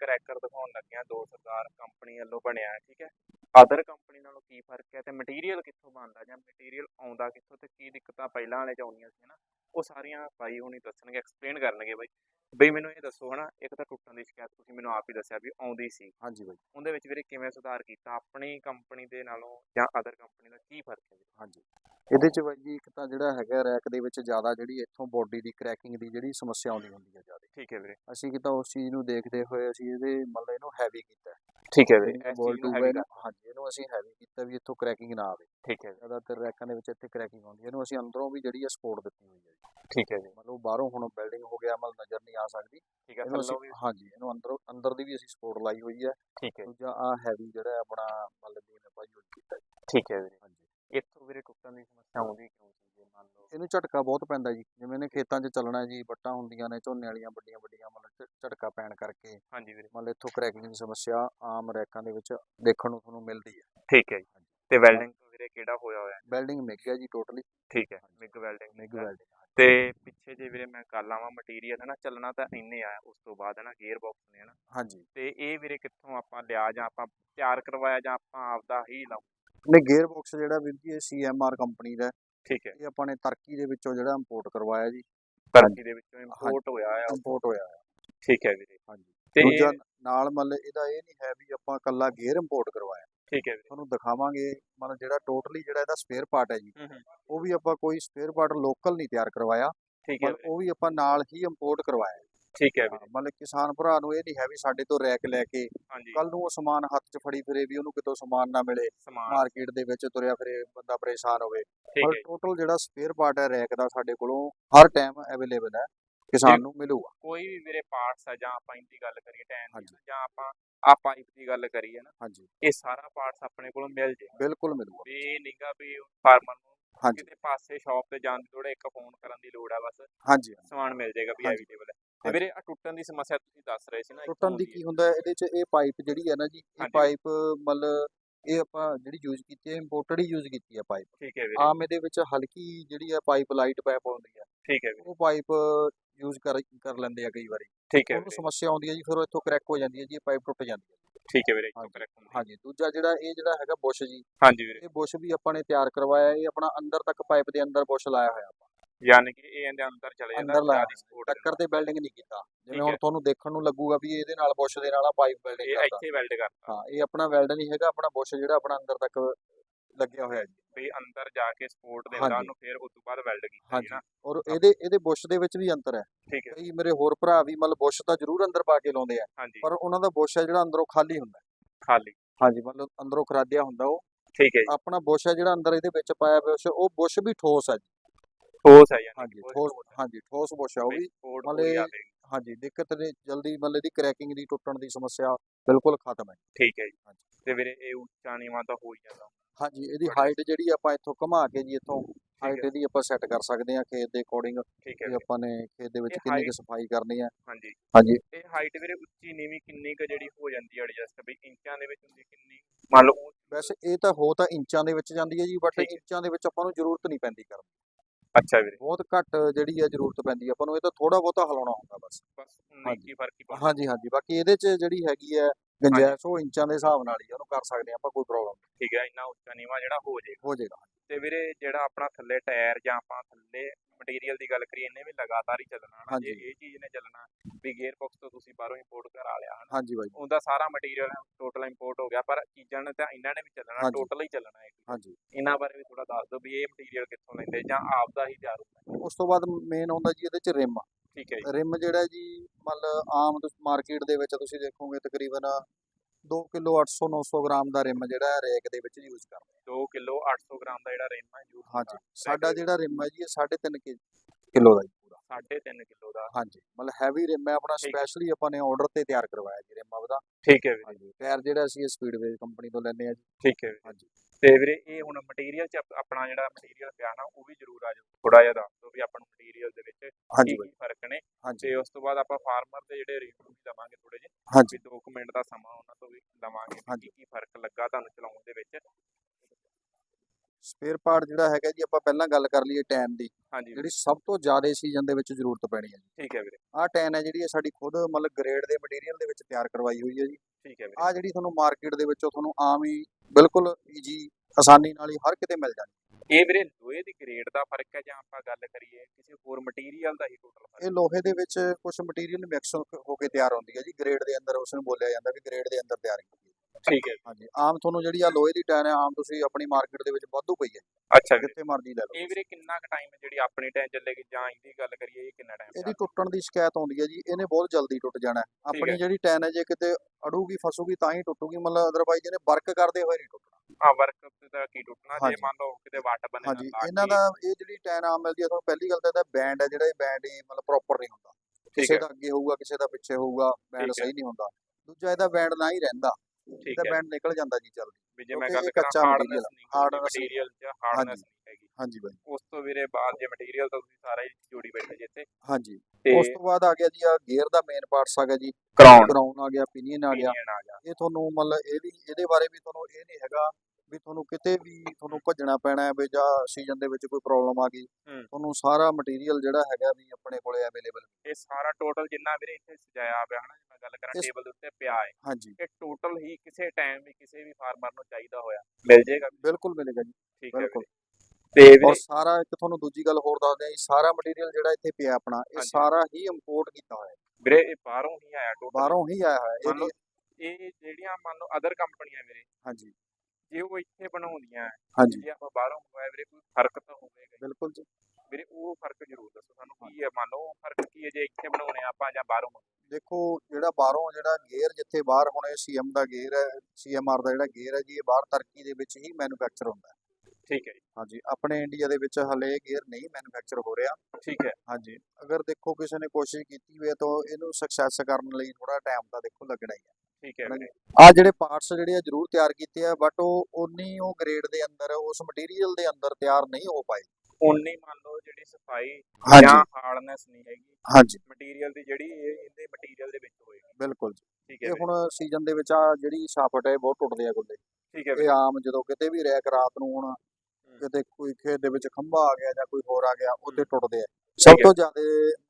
Cracker ਦਿਖਾਉਣ ਲੱਗੇ ਹਾਂ ਦੋ ਸਰਦਾਰ ਕੰਪਨੀ ਵੱਲੋਂ ਬਣਿਆ ਹੈ ਠੀਕ ਹੈ? ਅਦਰ ਕੰਪਨੀ ਨਾਲੋਂ ਕੀ ਫ਼ਰਕ ਹੈ ਤੇ ਮਟੀਰੀਅਲ ਕਿੱਥੋਂ ਬਣਦਾ ਜਾਂ ਮਟੀਰੀਅਲ ਆਉਂਦਾ ਕਿੱਥੋਂ ਤੇ ਕੀ ਦਿੱਕਤਾਂ ਪਹਿਲਾਂ ਵਾਲੇ ਚ ਆਉਂਦੀਆਂ ਸੀ ਹਨਾ ਉਹ ਸਾਰੀਆਂ ਬਾਈ ਹੁਣੀ ਦੱਸਣਗੇ ਐਕਸਪਲੇਨ ਕਰਨਗੇ ਬਾਈ। ਬਈ ਮੈਨੂੰ ਇਹ ਦੱਸੋ ਹਨਾ ਇੱਕ ਤਾਂ ਟੁੱਟਣ ਦੀ ਸ਼ਿਕਾਇਤ ਤੁਸੀਂ ਮੈਨੂੰ ਆਪ ਹੀ ਦੱਸਿਆ ਵੀ ਆਉਂਦੀ ਸੀ। ਹਾਂਜੀ ਬਾਈ। ਉਹਦੇ ਵਿੱਚ ਵੀਰੇ ਕਿਵੇਂ ਸੁਧਾਰ ਕੀਤਾ ਆਪਣੀ ਕੰਪਨੀ ਦੇ ਨਾਲੋਂ ਜਾਂ ਅਦਰ ਕੰਪਨੀ ਦਾ ਕੀ ਫ਼ਰਕ ਹੈ? ਹਾਂਜੀ। ਇਹਦੇ ਚ ਬਾਈ ਜੀ ਇੱਕ ਤਾਂ ਜਿਹੜਾ ਹੈਗਾ ਰੈਕ ਦੇ ਵਿੱਚ ਜ਼ਿਆਦਾ ਜਿਹੜੀ ਇੱਥੋਂ ਬੋਡੀ ਦੀ ਕ੍ਰੈਕਿੰਗ ਦੀ ਜਿਹੜੀ ਸਮੱਸਿਆ ਆਉਂਦੀ ਹੁੰਦੀ ਹੈ ਜ਼ਿਆਦਾ। ਠੀਕ ਹੈ ਵੀਰੇ। ਅਸੀਂ ਕਿਤਾ ਉਸ ਚੀਜ਼ ਨੂੰ ਦੇਖਦੇ ਹੋਏ ਅਸੀਂ ਇਹਦੇ ਮਤਲਬ ਇਹਨੂੰ ਹੈਵੀ ਕੀਤਾ। ਠੀਕ ਹੈ ਜਿਹੜੀ ਬੋਲ ਟੂਬ ਹੈ ਇਹਨੂੰ- ਹਾਂਜੀ ਇਹਨੂੰ ਅਸੀਂ ਹੈਵੀ ਕੀਤਾ ਵੀ ਇੱਥੋਂ ਕ੍ਰੈਕਿੰਗ ਨਾ ਆਵੇ। ਠੀਕ ਹੈ ਜ਼ਿਆਦਾਤਰ ਰੈਕਾਂ ਦੇ ਵਿੱਚ ਇੱਥੇ ਕ੍ਰੈਕਿੰਗ ਆਉਂਦੀ ਹੈ। ਇਹਨੂੰ ਅਸੀਂ ਅੰਦਰੋਂ ਵੀ ਜਿਹੜੀ ਹੈ ਸਪੋਰਟ ਦਿੱਤੀ ਹੋਈ ਹੈ ਜੀ। ਠੀਕ ਹੈ ਜੀ। ਮਤਲਬ ਬਾਹਰੋਂ ਹੁਣ ਬਿਲਡਿੰਗ ਹੋ ਗਿਆ ਮਤਲਬ ਨਜ਼ਰ ਨਹੀਂ ਆ ਸਕਦੀ। ਠੀਕ ਹੈ ਥੱਲੋਂ ਵੀ ਹਾਂਜੀ ਇਹਨੂੰ ਅੰਦਰੋਂ ਅੰਦਰ ਦੀ ਵੀ ਅਸੀਂ ਸਪੋਰਟ ਲਾਈ ਹੋਈ ਹੈ। ਠੀਕ ਹੈ ਦੂਜਾ ਆ ਹੈਵੀ ਜਿਹੜਾ ਹੈ ਆਪਣਾ ਮਤਲਬ ਬੀਮ ਆਪਾਂ ਯੂਜ਼ ਕੀਤਾ। ਠੀਕ ਹੈ ਵੀਰੇ। ਹਾਂਜੀ। ਇੱਥੋਂ ਵੀਰੇ ਟੁੱਟਣ ਦੀ ਸਮੱਸਿਆ ਆਉਂਦੀ ਕਿਉਂ ਸੀ ਜੇ ਮੰਨ ਲਓ ਇਹਨੂੰ ਝਟਕਾ ਬਹੁਤ ਪੈਂਦਾ ਜੀ। ਜਿਵੇਂ ਇਹਨੇ ਖੇਤਾਂ 'ਚ ਚੱਲਣਾ ਜੀ ਵੱਟਾਂ ਹੁੰਦੀਆਂ ਨੇ ਝੋਨੇ ਵਾਲੀਆਂ ਵੱਡੀਆਂ ਵੱਡੀਆਂ ਝਟਕਾ ਪੈਣ ਕਰਕੇ ਹਾਂਜੀ ਵੀਰੇ। ਮਤਲਬ ਇੱਥੋਂ ਕ੍ਰੈਕਿੰਗ ਦੀ ਸਮੱਸਿਆ ਆਮ ਰੈਕਾਂ ਦੇ ਵਿੱਚ ਦੇਖਣ ਨੂੰ ਤੁਹਾਨੂੰ ਮਿਲਦੀ ਹੈ। ਠੀਕ ਹੈ ਜੀ। ਤੇ ਵੈਲਡਿੰਗ ਵੀਰੇ ਕਿਹੜਾ ਹੋਇਆ ਹੋਇਆ? ਹੈ? ਬਿਲਡਿੰਗ ਮਿਗ ਹੈ ਜੀ ਟੋਟਲੀ ਠੀਕ ਹੈ ਮਿਗ ਵੈਲਡਿੰਗ ਮਿਗ ਵੈਲਡਿੰਗ ਤੇ ਪਿੱਛੇ ਜੇ ਵੀਰੇ ਮੈਂ ਕਰ ਲਾਵਾਂ ਮਟੀਰੀਅਲ ਹੈ ਨਾ ਚੱਲਣਾ ਤਾਂ ਇੰਨੇ ਆ ਉਸ ਤੋਂ ਬਾਅਦ ਹੈ ਨਾ ਗੇਅਰ ਬਾਕਸ ਨੇ ਹੈ ਨਾ ਹਾਂਜੀ। ਤੇ ਇਹ ਵੀਰੇ ਕਿੱਥੋਂ ਆਪਾਂ ਲਿਆ ਜਾਂ ਆਪਾਂ ਤਿਆਰ ਕਰਵਾਇਆ ਜਾਂ ਆਪਾਂ ਆਪਦਾ ਹੀ ਲਾਉ? ਨੇ ਗੇਅਰ ਬਾਕਸ ਜਿਹੜਾ ਵੀਰ ਜੀ ਇਹ ਸੀਐਮਆਰ ਕੰਪਨੀ ਦਾ। ਠੀਕ ਹੈ। ਇਹ ਆਪਾਂ ਨੇ ਤਰਕੀ ਦੇ ਵਿੱਚੋਂ ਜਿਹੜਾ ਇੰਪੋਰਟ ਕਰਵਾਇਆ ਜੀ। ਧਰਤੀ ਦੇ ਵਿੱਚੋਂ ਇੰਪੋਰਟ ਹੋਇਆ ਆ। ਇੰਪੋਰਟ ਹੋਇਆ ਹੈ ਠੀਕ ਹੈ ਵੀਰੇ ਹਾਂਜੀ। ਤੇ ਦੂਜਾ ਨਾਲ ਮਤਲਬ ਇਹਦਾ ਇਹ ਨਹੀਂ ਹੈ ਵੀ ਆਪਾਂ ਕੱਲਾ ਗੇਅਰ ਇੰਪੋਰਟ ਕਰਵਾਇਆ। ਠੀਕ ਹੈ ਵੀਰੇ। ਤੁਹਾਨੂੰ ਦਿਖਾਵਾਂਗੇ ਮਤਲਬ ਜਿਹੜਾ ਟੋਟਲੀ ਜਿਹੜਾ ਇਹਦਾ ਸਪੇਅਰ ਪਾਰਟ ਹੈ ਜੀ ਉਹ ਵੀ ਆਪਾਂ ਕੋਈ ਸਪੇਅਰ ਪਾਰਟ ਲੋਕਲ ਨਹੀਂ ਤਿਆਰ ਕਰਵਾਇਆ ਠੀਕ ਹੈ ਉਹ ਵੀ ਆਪਾਂ ਨਾਲ ਹੀ ਇੰਪੋਰਟ ਕਰਵਾਇਆ। ਠੀਕ ਹੈ ਮਤਲਬ ਕਿਸਾਨ ਭਰਾ ਨੂੰ ਇਹ ਨਹੀਂ ਹੈ ਵੀ ਸਾਡੇ ਤੋਂ ਰੈਕ ਲੈ ਕੇ ਕੱਲ ਨੂੰ ਉਹ ਸਮਾਨ ਹੱਥ 'ਚ ਫੜੀ ਫਿਰੇ ਵੀ ਉਹਨੂੰ ਕਿਤੋਂ ਸਮਾਨ ਨਾ ਮਿਲੇ ਮਾਰਕੀਟ ਦੇ ਵਿੱਚ ਤੁਰਿਆ ਫਿਰੇ ਬੰਦਾ ਪਰੇਸ਼ਾਨ ਹੋਵੇ। ਪਰ ਟੋਟਲ ਜਿਹੜਾ ਸਪੇਅਰ ਪਾਰਟ ਹੈ ਰੈਕ ਦਾ ਸਾਡੇ ਕੋਲੋਂ ਹਰ ਟਾਈਮ ਅਵੇਲੇਬਲ ਹੈ। ਕਿਸਾਨ ਨੂੰ ਮਿਲੂਗਾ। ਕੋਈ ਵੀ ਵੀਰੇ ਪਾਰਟਸ ਆ ਜਾਂ ਆਪਾਂ ਇਹਦੀ ਗੱਲ ਕਰੀਏ ਟੈਨ ਦੀ ਜਾਂ ਆਪਾਂ ਆ ਪਾਈਪ ਦੀ ਗੱਲ ਕਰੀਏ ਨਾ ਹਾਂਜੀ। ਇਹ ਸਾਰਾ ਪਾਰਟਸ ਆਪਣੇ ਕੋਲੋਂ ਮਿਲ ਜੇ। ਬਿਲਕੁਲ ਮਿਲੂਗਾ। ਵੀ ਨਹੀਂਗਾ ਵੀ ਫਾਰਮਰ ਨੂੰ ਹਾਂਜੀ। ਕਿਤੇ ਪਾਸੇ ਸ਼ਾਪ ਤੇ ਜਾਣ ਦੀ ਥੋੜਾ ਇੱਕ ਫੋਨ ਕਰਨ ਦੀ ਲੋੜ ਆ ਬਸ ਹਾਂਜੀ ਸਮਾਨ ਮਿਲ ਜਾਏਗਾ ਵੀ। ਅਵੇਲੇਬਲ ਹੈ ਤੇ। ਵੀਰੇ ਆ ਟੁੱਟਣ ਦੀ ਸਮੱਸਿਆ ਤੁਸੀਂ ਦੱਸ ਰਹੇ ਸੀ ਨਾ ਟੁੱਟਣ ਦੀ ਕੀ ਹੁੰਦਾ ਇਹਦੇ 'ਚ ਇਹ ਪਾਈਪ ਜਿਹੜੀ ਹੈ ਨਾ ਜੀ ਇਹ। ਪਾਈਪ ਮਤਲਬ ਇਹ ਆਪਾਂ ਜਿਹੜੀ ਯੂਜ਼ ਕੀਤੀ ਹੈ ਇੰਪੋਰਟਡ ਹੀ ਯੂਜ਼ ਕੀਤੀ ਹੈ ਪਾਈਪ। ਠੀਕ ਹੈ ਵੀਰੇ। ਆਮ ਇਹਦੇ ਵਿੱਚ ਹਲਕੀ ਜਿਹੜੀ ਹੈ ਪਾਈਪ ਲਾਈਟ ਪਾਈਪ ਆਉਂਦੀ ਹੈ ਠੀਕ ਹੈ ਵੀਰੇ। ਉਹ ਪਾਈਪ ਯੂਜ਼ ਕਰ ਕਰ ਲੈਂਦੇ ਆ ਕਈ ਵਾਰੀ। ਠੀਕ ਹੈ ਉਹਨੂੰ ਸਮੱਸਿਆ ਆਉਂਦੀ ਹੈ ਜੀ ਫਿਰ ਉਹ ਇੱਥੋਂ ਕਰੈਕ ਹੋ ਜਾਂਦੀ ਹੈ ਜੀ ਇਹ ਪਾਈਪ ਟੁੱਟ ਜਾਂਦੀ ਹੈ ਠੀਕ ਹੈ ਵੀਰੇ ਇੱਥੋਂ correct ਹੁੰਦੀ ਹੈ। ਹਾਂਜੀ ਦੂਜਾ ਜਿਹੜਾ ਇਹ ਜਿਹੜਾ ਹੈਗਾ ਬੁਸ਼ ਜੀ ਹਾਂਜੀ ਵੀਰੇ। ਇਹ ਬੁਸ਼ ਵੀ ਆਪਾਂ ਨੇ ਤਿਆਰ ਕਰਵਾਇਆ ਇਹ ਆਪਣਾ ਅੰਦਰ ਤੱਕ ਪਾਈਪ ਦੇ ਅੰਦਰ ਬੁਸ਼ ਲਾਇਆ ਹੋਇਆ ਆਪਾਂ। ਯਾਨੀ ਕਿ ਇਹ ਇਹਦੇ ਅੰਦਰ ਚਲੇ ਜਾਂਦਾ ਅੰਦਰ ਲਾਇਆ ਜ਼ਿਆਦਾ support ਟੱਕਰ ਤੇ ਬਿਲਡਿੰਗ ਨਹੀਂ ਕੀਤਾ। ਜਿਵੇਂ ਹੁਣ। ਤੁਹਾਨੂੰ ਦੇਖਣ ਨੂੰ ਲੱਗੂਗਾ ਵੀ ਇਹਦੇ ਨਾਲ ਬੁਸ਼ ਦੇ ਨਾਲ ਆ ਪਾਈਪ ਬਿਲਡਿੰਗ ਇਹ ਕਰਦਾ। ਇੱਥੇ ਵੈਲਡ ਕਰਤਾ। ਹਾਂ ਇਹ ਆਪਣਾ ਵੈਲਡ ਨਹੀਂ ਹੈਗਾ ਆਪਣਾ ਬੁਸ਼ ਜਿਹੜਾ ਆਪਣਾ ਅੰਦਰ ਤੱਕ ਲੱਗਿਆ ਹੋਇਆ ਜੀ। ਵੀ ਅੰਦਰ ਜਾ ਕੇ ਸਪੋਰਟ ਦਿੰਦਾ ਹਾਂਜੀ। ਉਹਨੂੰ ਫਿਰ ਉਸ ਤੋਂ ਬਾਅਦ ਵੈਲਡ ਕੀਤਾ ਜੀ ਹਾਂਜੀ। ਨਾ। ਔਰ ਇਹਦੇ ਇਹਦੇ ਬੁਸ਼ ਦੇ ਵਿੱਚ ਵੀ ਅੰਤਰ ਹੈ। ਠੀਕ ਹੈ। ਕਈ ਮੇਰੇ ਹੋਰ ਭਰਾ ਵੀ ਮਤਲਬ ਬੁਸ਼ ਤਾਂ ਜ਼ਰੂਰ ਅੰਦਰ ਪਾ ਕੇ ਲਾਉਂਦੇ ਆ ਹਾਂਜੀ। ਪਰ ਉਹਨਾਂ ਦਾ ਬੁਸ਼ ਹੈ ਜਿਹੜਾ ਅੰਦਰੋਂ ਖਾਲੀ ਹੁੰਦਾ। ਹੈ। ਖਾਲੀ। ਹਾਂਜੀ ਮਤਲਬ ਅੰਦਰੋਂ ਖਰਾਦਿਆ ਹੁੰਦਾ ਉਹ। ਠੀਕ ਹੈ ਜੀ। ਆਪਣਾ ਬੁਸ਼ ਹੈ ਜਿਹੜਾ ਅੰਦਰ ਇਹਦੇ ਵਿੱਚ ਪਾਇਆ ਬੁਸ਼ ਉਹ ਬੁਸ਼ ਵੀ ਠੋਸ ਹੈ ਜੀ। ਠੋਸ ਹੈ ਯਾਨੀ ਹਾਂਜੀ ਠੋਸ ਹਾਂਜੀ ਠੋਸ ਬੁਸ਼ ਹੈ ਉਹ ਵੀ। ਸਪੋਰਟ ਮਤਲਬ ਹਾਂਜੀ ਦਿੱਕਤ ਨਹੀਂ ਜਲਦੀ ਮਤਲਬ ਇਹਦੀ ਕ੍ਰੈਕਿੰਗ ਦੀ ਟੁੱਟਣ ਦੀ ਸਮੱਸਿਆ ਬਿਲਕੁਲ ਖਤਮ ਹੈ। ਠੀਕ ਹੈ ਜੀ। ਹਾਂਜੀ। ਤੇ ਵੀਰੇ ਇਹ ਉੱਚਾ ਨੀਵਾਂ ਤਾਂ ਹੋ ਹੀ ਜਾਂਦਾ। ਹਾਂਜੀ ਇਹਦੀ ਹਾਈਟ ਜਿਹੜੀ ਆਪਾਂ ਇੱਥੋਂ ਘੁਮਾ ਕੇ ਜੀ ਇੱਥੋਂ ਹਾਈਟ। ਇਹਦੀ ਆਪਾਂ ਸੈੱਟ ਕਰ ਸਕਦੇ ਹਾਂ ਖੇਤ ਦੇ ਅਕੋਰਡਿੰਗ ਵੀਰੇ। ਆਪਾਂ ਨੇ ਖੇਤ ਦੇ ਵਿੱਚ ਕਿੰਨੀ ਕੁ ਸਫ਼ਾਈ ਕਰਨੀ ਹੈ ਹਾਂਜੀ ਹਾਂਜੀ ਇਹ ਹਾਈਟ ਵੀਰੇ ਉੱਚੀ ਨੀਵੀਂ ਕਿੰਨੀ ਕੁ ਜਿਹੜੀ ਹੋ ਜਾਂਦੀ ਹੈ ਐਡਜਸਟ ਵੀ ਇੰਚਾਂ ਦੇ ਵਿੱਚ ਹੁੰਦੀ ਕਿੰਨੀ ਮੰਨ ਲਓ ਵੈਸੇ ਇਹ ਤਾਂ ਹੋ ਤਾਂ ਇੰਚਾਂ ਦੇ ਵਿੱਚ ਜਾਂਦੀ ਹੈ ਜੀ ਬਟ। ਇੰਚਾਂ ਦੇ ਵਿੱਚ ਆਪਾਂ ਨੂੰ ਜ਼ਰੂਰਤ ਨਹੀਂ ਪੈਂਦੀ ਕਰਨ। ਅੱਛਾ ਵੀਰੇ ਬਹੁਤ ਘੱਟ ਜਿਹੜੀ ਹੈ ਜ਼ਰੂਰਤ ਪੈਂਦੀ ਆਪਾਂ ਨੂੰ ਇਹ ਤਾਂ ਥੋੜਾ ਬਹੁਤਾ ਹਿਲਾਉਣਾ ਹੁੰਦਾ ਬਸ ਬਸ। ਨਿੱਕੀ ਫ਼ਰਕ ਹੀ ਹਾਂਜੀ ਹਾਂਜੀ ਬਾਕੀ ਇਹਦੇ 'ਚ ਜਿਹੜੀ ਹੈਗੀ ਹੈ ਗੁੰਜਾਇਸ਼ ਉਹ ਇੰਚਾਂ ਦੇ ਹਿਸਾਬ ਨਾਲ ਹੀ ਆ, ਉਹਨੂੰ ਕਰ ਸਕਦੇ ਹਾਂ ਆਪਾਂ ਕੋਈ ਪ੍ਰੋਬਲਮ ਠੀਕ ਹੈ ਇੰਨਾ ਉੱਚਾ ਨੀਵਾਂ ਜਿਹੜਾ ਹੋ ਜੇ ਹੋ ਜਾਏਗਾ ਤੇ ਵੀਰੇ ਜਿਹੜਾ ਆਪਣਾ ਥੱਲੇ ਟਾਇਰ ਜਾਂ ਆਪਾਂ ਥੱਲੇ ਮਟੀਰੀਅਲ ਦੀ ਗੱਲ ਕਰੀਏ ਇਹਨੇ ਵੀ ਲਗਾਤਾਰ ਹੀ ਚੱਲਣਾ ਹਨਾ ਜੇ ਹਾਂਜੀ। ਇਹ ਚੀਜ਼ ਨੇ ਚੱਲਣਾ ਵੀ ਗੇਅਰ ਬਾਕਸ ਤੋਂ ਤੁਸੀਂ ਬਾਹਰੋਂ ਇੰਪੋਰਟ ਕਰਾ ਲਿਆ ਹਨਾ। ਹਾਂਜੀ ਬਾਈ। ਉਹਦਾ ਸਾਰਾ ਮਟੀਰੀਅਲ ਟੋਟਲ ਇੰਪੋਰਟ ਹੋ ਗਿਆ ਪਰ ਚੀਜ਼ਾਂ ਨੇ ਤਾਂ ਇਹਨਾਂ ਨੇ ਵੀ ਚੱਲਣਾ ਹਾਂਜੀ। ਟੋਟਲ ਹੀ ਚੱਲਣਾ ਹੈ ਹਾਂਜੀ। ਇਹਨਾਂ ਬਾਰੇ ਵੀ ਥੋੜਾ ਦੱਸ ਦਿਓ ਵੀ ਇਹ ਮਟੀਰੀਅਲ ਕਿੱਥੋਂ ਲੈਂਦੇ ਜਾਂ ਆਪ ਦਾ ਹੀ ਤਿਆਰ ਹੁੰਦਾ। ਉਸ ਤੋਂ ਬਾਅਦ ਮੇਨ ਆਉਂਦਾ ਜੀ ਇਹਦੇ 'ਚ ਰਿਮ ਠੀਕ ਹੈ ਜੀ। ਰਿਮ ਜਿਹੜਾ ਜੀ ਮਤਲਬ ਆਮ ਮਾਰਕੀਟ ਦੇ ਵਿੱਚ ਤੁਸੀਂ ਦੇਖੋਗੇ ਤਕਰੀਬਨ 2 ਕਿਲੋ 800 900 ਗ੍ਰਾਮ ਦਾ ਰਿਮ ਜਿਹੜਾ ਹੈ ਰੇਕ ਦੇ ਵਿੱਚ ਯੂਜ਼ ਕਰਦੇ 2 ਕਿਲੋ 800 ਗ੍ਰਾਮ ਦਾ ਜਿਹੜਾ ਰਿਮ ਹੈ ਯੂਜ਼ ਹਾਂਜੀ। ਸਾਡਾ ਜਿਹੜਾ ਰਿਮ ਹੈ ਜੀ ਇਹ 3.5 ਕਿਲੋ ਦਾ ਜੀ ਪੂਰਾ। 3.5 ਕਿਲੋ ਦਾ। ਹਾਂਜੀ। ਮਤਲਬ ਹੈਵੀ ਰਿਮ ਹੈ ਆਪਣਾ। ਸਪੈਸ਼ਲੀ ਆਪਾਂ ਨੇ ਆਰਡਰ ਤੇ ਤਿਆਰ ਕਰਵਾਇਆ ਜੀ ਰਿਮ ਆਪਦਾ। ਠੀਕ ਹੈ ਵੀਰੇ। ਹਾਂਜੀ। ਟਾਇਰ ਜਿਹੜਾ ਅਸੀਂ ਇਹ ਸਪੀਡਵੇਜ ਕੰਪਨੀ ਤੋਂ ਲੈਂਦੇ ਆ ਜੀ। ਠੀਕ ਹੈ ਹਾਂਜੀ। ਤੇ ਵੀਰੇ ਇਹ ਹੁਣ ਮਟੀਰੀਅਲ ਚ ਆਪ- ਆਪਣਾ ਜਿਹੜਾ ਮਟੀਰੀਅਲ ਪਿਆ ਨਾ ਉਹ ਵੀ ਜ਼ਰੂਰ ਆ ਜਾਓ। ਥੋੜਾ ਜਿਹਾ ਦੱਸ ਦਿਓ ਵੀ ਆਪਾਂ ਨੂੰ ਮਟੀਰੀਅਲ ਦੇ ਵਿੱਚ ਹਾਂਜੀ ਤੇ ਉਸ ਤੋਂ ਬਾਅਦ ਆਪਾਂ ਫਾਰਮਰ ਦੇ ਜਿਹੜੇ ਰਿਵਿਊ ਵੀ ਲਵਾਂਗੇ ਥੋੜੇ ਜਿਹੇ ਹਾਂਜੀ। ਵੀ 2 ਮਿੰਟ ਦਾ ਸਮਾਂ ਉਹਨਾਂ ਤੋਂ ਵੀ ਲਵਾਂਗੇ। ਕੀ ਕੀ ਫ਼ਰਕ ਲੱਗਾ ਤੁਹਾਨੂੰ ਚਲਾਉਣ ਦੇ ਵਿੱਚ। ਸਪੇਅਰ ਪਾਰਟ ਜਿਹੜਾ ਹੈਗਾ ਜੀ ਆਪਾਂ ਪਹਿਲਾਂ ਗੱਲ ਕਰ ਲਈਏ ਟੈਨ ਦੀ। ਜਿਹੜੀ ਸਭ ਤੋਂ ਜ਼ਿਆਦਾ ਸੀਜ਼ਨ ਦੇ ਵਿੱਚ ਜ਼ਰੂਰਤ ਪੈਣੀ ਹੈ ਜੀ। ਠੀਕ ਹੈ ਵੀਰੇ। ਆਹ ਟੈਨ ਹੈ ਜਿਹੜੀ ਸਾਡੀ ਖੁਦ ਮਤਲਬ ਗ੍ਰੇਡ ਦੇ ਮਟੀਰੀਅਲ ਦੇ ਵਿੱਚ ਤਿਆਰ ਕਰਵਾਈ ਹੋਈ ਹੈ ਜੀ। ਠੀਕ ਹੈ ਵੀਰੇ। ਆਹ ਜਿਹੜੀ ਤੁਹਾਨੂੰ ਮਾਰਕੀਟ ਦੇ ਵਿੱਚੋਂ ਤੁਹਾਨੂੰ ਆਮ ਹੀ ਬਿਲਕੁਲ ਈਜੀ ਆਸਾਨੀ ਨਾਲ ਹੀ ਹਰ ਕਿਤੇ ਮਿਲ ਜਾਂਦੀ ਇਹ ਵੀਰੇ ਲੋਹੇ ਦੀ ਗ੍ਰੇਡ ਦਾ ਫ਼ਰਕ ਹੈ ਜਾਂ ਆਪਾਂ ਗੱਲ ਕਰੀਏ ਕਿਸੇ ਹੋਰ ਮਟੀਰੀਅਲ ਦਾ ਹੀ ਟੋਟਲ ਫ਼ਰਕ? ਇਹ ਲੋਹੇ ਦੇ ਵਿੱਚ ਕੁਝ ਮਟੀਰੀਅਲ ਮਿਕਸ ਹੋ ਕੇ ਤਿਆਰ ਹੁੰਦੀ ਹੈ ਜੀ। ਗ੍ਰੇਡ ਦੇ ਅੰਦਰ ਉਸ ਨੂੰ ਬੋਲਿਆ ਜਾਂਦਾ ਵੀ ਗ੍ਰੇਡ ਦੇ ਅੰਦਰ ਤਿਆਰ ਕੀਤੀ ਹੈ। ਠੀਕ ਹੈ ਹਾਂਜੀ। ਆਮ ਤੁਹਾਨੂੰ ਜਿਹੜੀ ਆ ਲੋਹੇ ਦੀ ਟੈਨ ਹੈ ਆਮ ਤੁਸੀਂ ਆਪਣੀ ਮਾਰਕੀਟ ਦੇ ਵਿੱਚ ਵਾਧੂ ਪਈ ਹੈ। ਅੱਛਾ ਜਿੱਥੇ ਮਰਜ਼ੀ ਲੈ ਲਓ ਇਹ ਵੀਰੇ ਕਿੰਨਾ ਕੁ ਟਾਈਮ ਜਿਹੜੀ ਆਪਣੀ ਟਾਈਮ ਚੱਲੇਗੀ ਜਾਂ ਇਹਦੀ ਗੱਲ ਕਰੀਏ ਇਹ ਕਿੰਨਾ ਟਾਈਮ ਇਹਦੀ ਟੁੱਟਣ ਦੀ ਸ਼ਿਕਾਇਤ ਆਉਂਦੀ ਹੈ ਜੀ। ਇਹਨੇ ਬਹੁਤ ਜਲਦੀ ਟੁੱਟ ਜਾਣਾ। ਆਪਣੀ ਜਿਹੜੀ ਟੈਨ ਹੈ ਜੇ ਕਿਤੇ ਅੜੂਗੀ ਫਸੂਗੀ ਤਾਂ ਹੀ ਟੁੱਟੂਗੀ। ਮਤਲਬ ਅਦਰਵਾਈਜ਼ ਇਹਨੇ ਵਰਕ ਕਰਦੇ ਹੋਏ ਨਹੀਂ ਟੁੱਟਣਾ। ਆ ਵਰਕ ਦਾ ਕੀ ਟੁੱਟਣਾ ਜੇ ਹਾਂਜੀ। ਮੰਨ ਲਓ ਕਿਤੇ ਵੱਟ ਬਣੇ ਹਾਂਜੀ ਇਹਨਾਂ ਦਾ ਇਹ ਜਿਹੜੀ ਟੈਨ ਆਮ ਮਿਲਦੀ ਹੈ ਤੁਹਾਨੂੰ ਪਹਿਲੀ ਗੱਲ ਤਾਂ ਇਹਦਾ ਬੈਂਡ ਹੈ ਜਿਹੜਾ ਇਹ ਬੈਂਡ ਹੀ ਮਤਲਬ ਪ੍ਰੋਪਰ ਨਹੀਂ ਹੁੰਦਾ। ਕਿਸੇ ਹੈ। ਦਾ ਅੱਗੇ ਹੋਊਗਾ ਕਿਸੇ ਦਾ ਪਿੱਛੇ ਹੋਊਗਾ ਬੈਂਡ ਠੀਕ ਹੈ। ਸਹੀ ਨਹੀਂ ਹੁੰਦਾ। ਦੂਜਾ ਇਹਦਾ ਬੈਂਡ ਨਾ ਹੀ ਰਹਿੰਦਾ। ਠੀਕ ਇਹਦਾ ਹੈ। ਬੈਂਡ ਨਿਕਲ ਜਾਂਦਾ ਜੀ ਜਲਦੀ ਵੀ ਜੇ ਮੈਂ ਕਿਉਂਕਿ ਗੱਲ ਇਹ ਕਰਾਂ ਕੱਚਾ ਹਾਰਡਨੈਸ material, ਨਹੀਂ hardness ਮਟੀਰੀਅਲ ਚ ਹਾਰਡਨੈਸ ਨਹੀਂ ਹੈਗੀ। ਹਾਂਜੀ ਬਾਈ। ਉਸ ਤੋਂ ਵੀਰੇ ਬਾਅਦ ਜੇ ਮਟੀਰੀਅਲ ਤਾਂ ਤੁਸੀਂ ਸਾਰਾ ਹੀ ਜੋੜੀ ਬੈਠੇ ਜੇ ਇੱਥੇ। ਹਾਂਜੀ। ਤੇ ਉਸ ਤੋਂ ਬਾਅਦ ਆ ਗਿਆ ਜੀ ਆ ਗੇਅਰ ਦਾ ਮੇਨ ਪਾਰਟਸ ਆ ਗਿਆ ਜੀ। ਕਰਾਉਣ ਗਰਾਊਂਡ ਆ ਗਿਆ ਪਿਨੀਅਨ ਆ ਗਿਆ। ਆ ਗਿਆ। ਇਹ ਤੁਹਾਨੂੰ ਮਤਲਬ ਇਹ ਵੀ ਇਹਦੇ ਬਾਰੇ ਵੀ ਤੁਹਾਨੂੰ ਇਹ ਨਹੀਂ ਹੈਗਾ ਵੀ ਤੁਹਾਨੂੰ ਕਿਤੇ ਵੀ ਤੁਹਾਨੂੰ ਭੱਜਣਾ ਪੈਣਾ ਹੈ ਵੀ ਜਾਂ ਸੀਜ਼ਨ ਦੇ ਵਿੱਚ ਕੋਈ ਪ੍ਰੋਬਲਮ ਆ ਗਈ। ਤੁਹਾਨੂੰ ਸਾਰਾ ਮਟੀਰੀਅਲ ਜਿਹੜਾ ਹੈਗਾ ਵੀ ਆਪਣੇ ਕੋਲੇ ਅਵੇਲੇਬਲ ਇਹ ਸਾਰਾ ਟੋਟਲ ਜਿੰਨਾ ਵੀਰੇ ਇੱਥੇ ਸਜਾਇਆ ਪਿਆ ਹਨਾ ਜੇ ਮੈਂ ਗੱਲ ਕਰਾਂ ਟੇਬਲ ਦੇ ਉੱਤੇ ਪਿਆ ਹੈ। ਹਾਂਜੀ। ਇਹ ਟੋਟਲ ਹੀ ਕਿਸੇ ਟਾਈਮ ਵੀ ਕਿਸੇ ਵੀ ਫਾਰਮਰ ਨੂੰ ਚਾਹੀਦਾ ਹੋਇਆ। ਮਿਲ ਜਾਏਗਾ ਬਿਲਕੁਲ ਮਿਲੇਗਾ ਜੀ। ਠੀਕ ਹੈ ਬਿਲਕੁਲ। ਤੇ ਔਰ ਸਾਰਾ ਇੱਕ ਤੁਹਾਨੂੰ ਦੂਜੀ ਗੱਲ ਹੋਰ ਦੱਸਦੇ ਆ ਜੀ ਸਾਰਾ ਮਟੀਰੀਅਲ ਜਿਹੜਾ ਇੱਥੇ ਪਿਆ ਆਪਣਾ ਇਹ। ਸਾਰਾ ਹੀ ਇੰਪੋਰਟ ਕੀਤਾ ਹੋਇਆ ਹੈ ਵੀਰੇ ਇਹ ਬਾਹਰੋਂ ਹੀ ਆਇਆ ਟੋਟਲ ਬਾਹਰੋਂ ਹੀ ਆਇਆ ਹੋਇਆ ਇਹ ਜਿਹੜੀਆਂ ਮੰਨ ਲਓ ਅਦਰ ਕੰਪਨੀਆਂ ਵੀਰੇ। ਹਾਂਜੀ। ਜੇ ਉਹ ਇੱਥੇ ਬਣਾਉਂਦੀਆਂ ਹੈ, ਹਾਂਜੀ। ਜੇ ਆਪਾਂ ਬਾਹਰੋਂ ਮੰਗਵਾਇਆ ਵੀਰੇ ਕੋਈ ਫ਼ਰਕ ਤਾਂ ਹੋਵੇਗਾ ਹੀ। ਬਿਲਕੁਲ ਜੀ। ਵੀਰੇ ਉਹ ਫ਼ਰਕ ਜ਼ਰੂਰ ਦੱਸੋ ਸਾਨੂੰ ਕੀ ਹੈ ਮੰਨ ਲਓ ਫ਼ਰਕ ਕੀ ਹੈ ਜੇ ਇੱਥੇ ਬਣਾਉਣੇ ਆ ਆਪਾਂ ਜਾਂ ਬਾਹਰੋਂ ਦੇਖੋ ਜਿਹੜਾ ਬਾਹਰੋਂ ਜਿਹੜਾ ਗੇਅਰ ਜਿੱਥੇ ਬਾਹਰ ਹੁਣ ਇਹ ਸੀਐਮ ਦਾ ਗੇਅਰ ਹੈ ਸੀਐਮਆਰ ਦਾ ਜਿਹੜਾ ਗੇਅਰ ਹੈ ਜੀ ਇਹ ਬਾਹਰ ਤਰੱਕੀ ਦੇ ਵਿੱਚ ਹੀ ਮੈਨੂਫੈਕਚਰ ਹੁੰਦਾ ਹੈ। ਠੀਕ ਹੈ ਜੀ। ਹਾਂਜੀ ਆਪਣੇ ਇੰਡੀਆ ਦੇ ਵਿੱਚ ਹਲੇ ਇਹ ਗੇਅਰ ਨਹੀਂ ਮੈਨੂਫੈਕਚਰ ਹੋ ਰਿਹਾ। ਠੀਕ ਹੈ। ਹਾਂਜੀ ਅਗਰ ਦੇਖੋ ਕਿਸੇ ਨੇ ਕੋਸ਼ਿਸ਼ ਕੀਤੀ ਹੋਈ ਹੈ ਤਾਂ ਇਹਨੂੰ ਸਕਸੈਸ ਕਰਨ ਲਈ ਥੋੜਾ ਟਾਈਮ ਤਾਂ ਦੇਖੋ ਲੱਗਣਾ ਹੀ ਹੈ। ਠੀਕ ਹੈ। ਵੀਰੇ ਆ ਜਿਹੜੇ ਪਾਰਟਸ ਜਿਹੜੇ ਆ ਜ਼ਰੂਰ ਤਿਆਰ ਕੀਤੇ ਆ ਬਟ ਉਹ ਉਨੀ ਉਹ ਗ੍ਰੇਡ ਦੇ ਅੰਦਰ ਉਸ ਮਟੀਰੀਅਲ ਦੇ ਅੰਦਰ ਤਿਆਰ ਨਹੀਂ ਹੋ ਪਾਏ। ਉਨੀ ਮੰਨ ਲਓ ਜਿਹੜੀ ਸਫ਼ਾਈ ਜਾਂ ਹਾਰਡਨੈਸ ਨਹੀਂ ਹੈਗੀ ਹਾਂਜੀ। ਮਟੀਰੀਅਲ ਦੀ ਜਿਹੜੀ ਇਹ ਇਹਦੇ ਮਟੀਰੀਅਲ ਦੇ ਵਿੱਚ ਹੋਏਗੀ। ਬਿਲਕੁਲ ਜੀ। ਠੀਕ ਹੈ ਇਹ ਵੀਰੇ। ਹੁਣ ਸੀਜ਼ਨ ਦੇ ਵਿੱਚ ਆ ਜਿਹੜੀ ਸਾਫਟ ਹੈ ਇਹ ਬਹੁਤ ਟੁੱਟਦੇ ਆ ਗੁੱਲੇ ਠੀਕ ਹੈ ਇਹ ਆਮ ਜਦੋਂ ਕਿਤੇ ਵੀ ਰੈਕ ਰਾਤ ਨੂੰ ਹੁਣ ਕਿਤੇ ਕੋਈ ਖੇਤ ਦੇ ਵਿੱਚ ਖੰਭਾ ਆ ਗਿਆ ਜਾਂ ਕੋਈ ਹੋਰ ਆ ਗਿਆ ਉਹਦੇ ਟੁੱਟਦੇ ਆ। ਸਭ। ਤੋਂ ਜ਼ਿਆਦਾ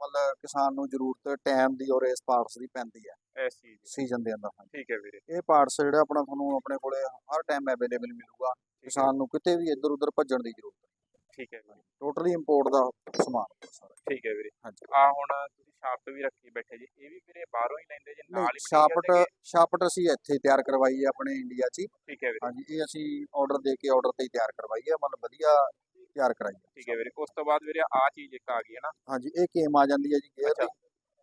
ਮਤਲਬ ਕਿਸਾਨ ਨੂੰ ਜ਼ਰੂਰਤ ਟਾਈਮ ਦੀ ਔਰ ਇਸ ਪਾਰਟਸ ਦੀ ਪੈਂਦੀ ਹੈ। ਇਸ ਚੀਜ਼ ਦੀ। ਸੀਜ਼ਨ ਦੇ ਅੰਦਰ। ਠੀਕ ਹੈ ਵੀਰੇ। ਇਹ ਪਾਰਟਸ ਜਿਹੜਾ ਆਪਣਾ ਤੁਹਾਨੂੰ ਆਪਣੇ ਕੋਲੇ ਹਰ ਟਾਈਮ ਅਵੇਲੇਬਲ ਮਿਲੂਗਾ। ਕਿਸਾਨ ਨੂੰ ਕਿਤੇ ਵੀ ਇੱਧਰ ਉੱਧਰ ਭੱਜਣ ਦੀ ਜ਼ਰੂਰਤ ਨਹੀਂ। ਠੀਕ ਹੈ ਵੀਰੇ। ਟੋਟਲੀ ਇੰਪੋਰਟ ਦਾ ਸਮਾਨ ਸਾਰਾ। ਠੀਕ ਹੈ ਵੀਰੇ। ਹਾਂਜੀ। ਆ ਹੁਣ ਤੁਸੀਂ ਸ਼ਾਫਟ ਵੀ ਰੱਖੀ ਬੈਠੇ ਜੀ। ਇਹ ਵੀ ਵੀਰੇ ਬਾਹਰੋਂ ਹੀ ਲੈਂਦੇ ਜੇ ਨਾਲ ਹੀ ਸ਼ਾਫਟ? ਸ਼ਾਫਟ ਅਸੀਂ ਇੱਥੇ ਤਿਆਰ ਕਰਵਾਈ ਹੈ ਆਪਣੇ ਇੰਡੀਆ 'ਚ ਠੀਕ ਹੈ ਵੀਰੇ। ਹਾਂਜੀ ਇਹ ਅਸੀਂ ਆਰਡਰ ਦੇ ਕੇ ਆਰਡਰ ਤੇ ਹੀ ਤਿਆਰ ਕਰਵਾਈ ਹੈ। ਮਤਲਬ ਵਧੀਆ ਤਿਆਰ ਕਰਾਈ ਹੈ ਠੀਕ ਹੈ ਵੀਰੇ ਉਸ ਤੋਂ ਬਾਅਦ ਵੀਰੇ ਆ ਚੀਜ਼ ਇੱਕ ਆ ਗਈ ਹੈ ਨਾ। ਹਾਂਜੀ ਇਹ ਕੇਮ ਆ ਜਾਂਦੀ ਹੈ ਜੀ ਗੇਅਰ ਦੀ।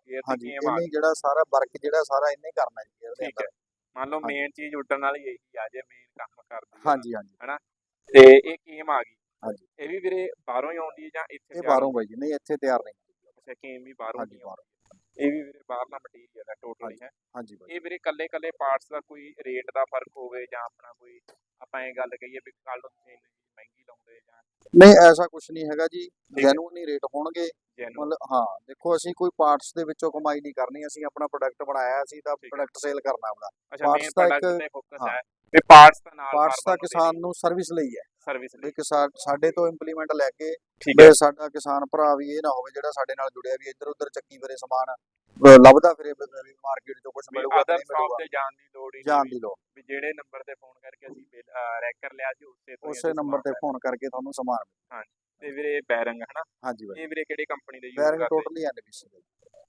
ਗੇਅਰ ਦੀ ਆ ਇਹਨੇ ਜਿਹੜਾ ਸਾਰਾ ਵਰਕ ਜਿਹੜਾ ਸਾਰਾ ਇਹਨੇ ਕਰਨਾ ਜੀ ਗੇਅਰ ਦੇ ਅੰਦਰ। ਮੰਨ ਲਓ। ਮੇਨ ਚੀਜ਼ ਉੱਡਣ ਵਾਲੀ ਇਹੀ ਆ ਜੇ ਮੇਨ ਕੰਮ ਕਰਦੀ ਹਾਂਜੀ ਹਾਂਜੀ। ਤੇ ਇਹ ਕੀਮ ਆ ਗਈ। ਹਾਂਜੀ। ਇਹ ਵੀ ਵੀਰੇ ਬਾਹਰੋਂ ਹੀ ਆਉਂਦੀ ਹੈ ਜਾਂ ਇੱਥੇ ਇਹ ਬਾਹਰੋਂ ਬਾਈ ਜੀ ਨਹੀਂ ਇੱਥੇ ਤਿਆਰ ਨਹੀਂ ਅੱਛਾ ਕੀਮ ਵੀ ਬਾਹਰੋਂ ਹੀ ਆਉਂਦੀ ਇਹ ਵੀ ਵੀਰੇ ਬਾਹਰਲਾ ਮਟੀਰੀਅਲ ਹੈ ਟੋਟਲੀ ਹੈ। ਹਾਂਜੀ ਬਾਈ ਇਹ ਵੀਰੇ ਕੱਲੇ ਕੱਲੇ ਪਾਰਟਸ ਦਾ ਕੋਈ ਰੇਟ ਦਾ ਫ਼ਰਕ ਹੋਵੇ ਜਾਂ ਆਪਣਾ ਕੋਈ ਆਪਾਂ ਇਹ ਗੱਲ ਕਹੀਏ ਵੀ ਕੱਲ ਨੂੰ ਤੁਸੀਂ ਇੰਨੀ ਮਹਿੰਗੀ ਲਾਉਂਦੇ ਜਾਂ ਨਹੀਂ ਐਸਾ ਕੁਝ ਨਹੀਂ ਹੈਗਾ ਜੀ। ਜੈਨੂਨ ਹੀ। ਰੇਟ ਹੋਣਗੇ। ਮਤਲਬ ਹਾਂ ਦੇਖੋ ਅਸੀਂ ਕੋਈ ਪਾਰਟਸ ਦੇ ਵਿੱਚੋਂ ਕਮਾਈ ਨਹੀਂ ਕਰਨੀ ਅਸੀਂ ਆਪਣਾ ਪ੍ਰੋਡਕਟ ਬਣਾਇਆ ਅਸੀਂ ਤਾਂ। ਪ੍ਰੋਡਕਟ ਸੇਲ ਕਰਨਾ ਆਪਣਾ। parts ਦਾ ਇੱਕ- ਤੇ ਪਾਰਟਸ ਦਾ ਨਾਲ ਪਾਰਟਸ ਤਾਂ ਕਿਸਾਨ ਨੂੰ ਸਰਵਿਸ ਲਈ ਹੈ। ਸਰਵਿਸ ਲਈ। ਕਿਸਾਨ ਸਾਡੇ ਤੋਂ ਇੰਪਲੀਮੈਂਟ ਲੈ ਕੇ ਠੀਕ ਹੈ। ਵੀ ਸਾਡਾ ਕਿਸਾਨ ਭਰਾ ਵੀ ਇਹ ਨਾ ਹੋਵੇ ਜਿਹੜਾ ਸਾਡੇ ਨਾਲ ਜੁੜਿਆ ਵੀ ਇੱਧਰ ਉੱਧਰ ਚੱਕੀ ਫਿਰੇ ਸਮਾਨ। ਲੱਭਦਾ ਫਿਰੇ ਮਾਰਕੀਟ ਚੋਂ ਕੁਝ ਮਿਲੂਗਾ ਅਦਰ ਸ਼ਾਪ ਤੇ ਜਾਣ ਦੀ ਲੋੜ ਹੀ ਜਾਣ ਨਹੀਂ ਦੀ ਲੋੜ। ਵੀ ਜਿਹੜੇ ਨੰਬਰ ਤੇ ਫੋਨ ਕਰਕੇ ਅਸੀਂ ਰੈਕਰ ਲਿਆ ਸੀ ਉਸੇ ਤੋਂ ਉਸੇ ਨੰਬਰ ਤੇ ਫੋਨ ਕਰਕੇ ਤੁਹਾਨੂੰ ਸਮਾਨ ਲੈ- ਤੇ ਵੀਰੇ ਬੈਰਿੰਗ ਹਨਾ? ਹਾਂਜੀ ਬਾਈ। ਇਹ ਵੀਰੇ ਕਿਹੜੀ ਕੰਪਨੀ ਦੇ ਯੂਜ਼ ਬੈਰਿੰਗ ਟੋਟਲੀ ਐਨਬੀਸੀ ਦਾ।